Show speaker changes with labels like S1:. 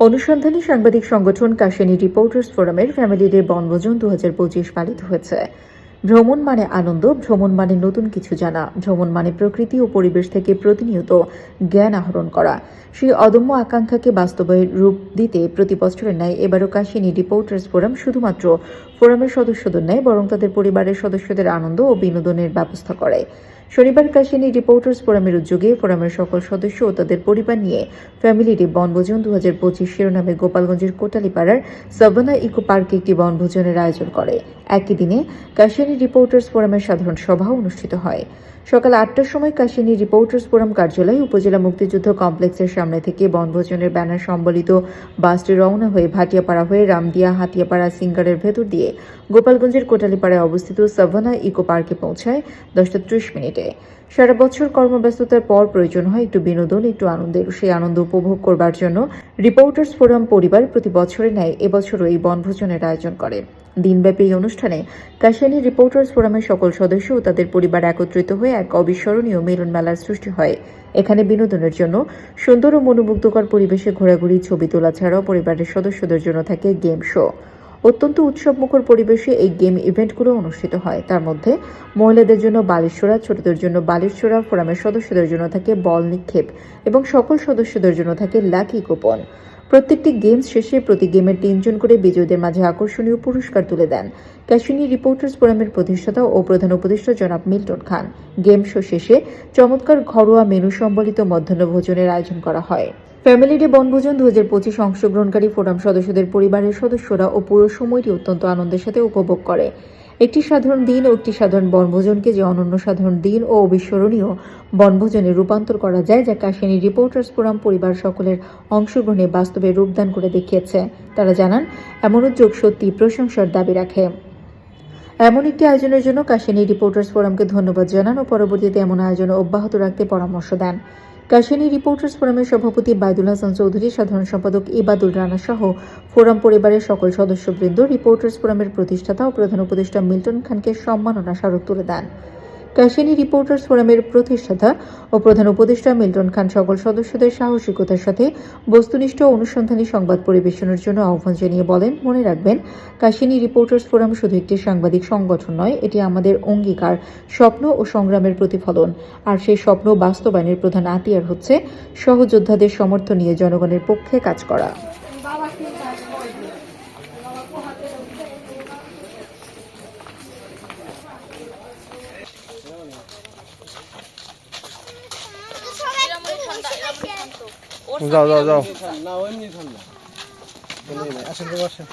S1: অনুসন্ধানী সাংবাদিক সংগঠন কাশিনী রিপোর্টার্স ফোরামের ফ্যামিলি ডে বনভোজন দু হাজার পঁচিশ পালিত হয়েছে। ভ্রমণ মানে আনন্দ, ভ্রমণ মানে নতুন কিছু জানা, ভ্রমণ মানে প্রকৃতি ও পরিবেশ থেকে প্রতিনিয়ত জ্ঞান আহরণ করা। সেই অদম্য আকাঙ্ক্ষাকে বাস্তবে রূপ দিতে প্রতি বছরের ন্যায় এবারও কাশিনী রিপোর্টার্স ফোরাম শুধুমাত্র ফোরামের সদস্যদের নয় বরং তাদের পরিবারের সদস্যদের আনন্দ ও বিনোদনের ব্যবস্থা করে। শনিবার কাশিনী রিপোর্টার্স ফোরামের উদ্যোগে ফোরামের সকল সদস্য ও তাদের পরিবার নিয়ে ফ্যামিলি ডে বনভোজন দু হাজার পঁচিশ শিরোনামে গোপালগঞ্জের কোটালীপাড়ার সাভানা ইকো পার্কে একটি বনভোজনের আয়োজন করে। একই দিনে কাশিনী রিপোর্টার্স ফোরামের সাধারণ সভা অনুষ্ঠিত হয়। সকাল আটটার সময় কাশিনী রিপোর্টার্স ফোরাম কার্যালয় উপজেলা মুক্তিযুদ্ধ কমপ্লেক্সের সামনে থেকে বনভোজনের ব্যানার সম্বলিত বাসটি রওনা হয়ে ভাটিয়াপাড়া হয়ে রামদিয়া হাতিয়াপাড়া সিঙ্গারের ভেতর দিয়ে গোপালগঞ্জের কোটালীপাড়ায় অবস্থিত সাভানা ইকো পার্কে পৌঁছায় দশটা ত্রিশ মিনিটে। সারা বছর কর্মব্যস্ততার পর প্রয়োজন হয় একটু বিনোদন, একটু আনন্দের। সেই আনন্দ উপভোগ করবার জন্য রিপোর্টার্স ফোরাম পরিবার প্রতি বছরের ন্যায় এবছরও এই বনভোজনের আয়োজন করে। দিনব্যাপী এই অনুষ্ঠানে কাশিয়ানী রিপোর্টার্স ফোরামের সকল সদস্য ও তাদের পরিবার একত্রিত হয়ে এক অবিস্মরণীয় মিলন মেলার সৃষ্টি হয়। এখানে বিনোদনের জন্য সুন্দর ও মনোমুগ্ধকর পরিবেশে ঘোরাঘুরি, ছবি তোলা ছাড়াও পরিবারের সদস্যদের জন্য থাকে গেম শো। অত্যন্ত উৎসবমুখর পরিবেশে এই গেম ইভেন্টগুলো অনুষ্ঠিত হয়। তার মধ্যে মহিলাদের জন্য বালিশোরা ছোটদের জন্য বালিশোরা ফোরামের সদস্যদের জন্য থাকে বল নিক্ষেপ এবং সকল সদস্যদের জন্য থাকে লাকি কুপন। প্রত্যেকটি গেমস শেষে প্রতি গেমের তিনজন করে বিজয়ীদের মাঝে আকর্ষণীয় পুরস্কার তুলে দেন। কাশ্মীরি রিপোর্টার্স ফোরামের প্রতিষ্ঠাতা ও প্রধান উপদেষ্টা জনাব মিল্টন খান। গেম শো শেষে চমৎকার ঘরোয়া মেনু সম্বলিত মধ্যাহ্ন ভোজনের আয়োজন করা হয়। ফ্যামিলি ডে বনভোজন দু হাজার পঁচিশ অংশগ্রহণকারী ফোরাম সদস্যদের পরিবারের সদস্যরা ও পুরো সময়টি অত্যন্ত আনন্দের সাথে উপভোগ করে। একটি সাধারণ দিন ও একটি সাধারণ বনভোজনকে যে অনন্য সাধারণ দিন ও অবিস্মরণীয় বনভোজনে রূপান্তর করা যায়, যা কাশিনী রিপোর্টার্স ফোরাম পরিবার সকলের অংশগ্রহণে বাস্তবে রূপদান করে দেখিয়েছে। তারা জানান, এমন উদ্যোগ সত্যি প্রশংসার দাবি রাখে। এমন একটি আয়োজনের জন্য কাশিনী রিপোর্টার্স ফোরামকে ধন্যবাদ জানান ও পরবর্তীতে এমন আয়োজন অব্যাহত রাখতে পরামর্শ দেন। কাশিনী রিপোর্টার্স ফোরামের সভাপতি বাইদুল হাসান চৌধুরী, সাধারণ সম্পাদক ইবাদুল রানা সহ ফোরাম পরিবারের সকল সদস্যবৃন্দ, রিপোর্টার্স ফোরামের প্রতিষ্ঠাতা ও প্রধান উপদেষ্টা মিল্টন খানকে সম্মাননা স্মারক তুলে দেন। কাশিনী রিপোর্টার্স ফোরামের প্রতিষ্ঠাতা ও প্রধান উপদেষ্টা মিল্টন খান সকল সদস্যদের সাহসিকতার সাথে বস্তুনিষ্ঠ অনুসন্ধানী সংবাদ পরিবেশনের জন্য আহ্বান জানিয়ে বলেন, মনে রাখবেন কাশিনী রিপোর্টার্স ফোরাম শুধু একটি সাংবাদিক সংগঠন নয়, এটি আমাদের অঙ্গীকার, স্বপ্ন ও সংগ্রামের প্রতিফলন। আর সেই স্বপ্ন বাস্তবায়নের প্রধান আতিয়ার হচ্ছে সহযোদ্ধাদের সমর্থন নিয়ে জনগণের পক্ষে কাজ করা।
S2: যাও যাও যাও।
S3: ঠান্ডা এমনি ঠান্ডা আসেন তো আসেন।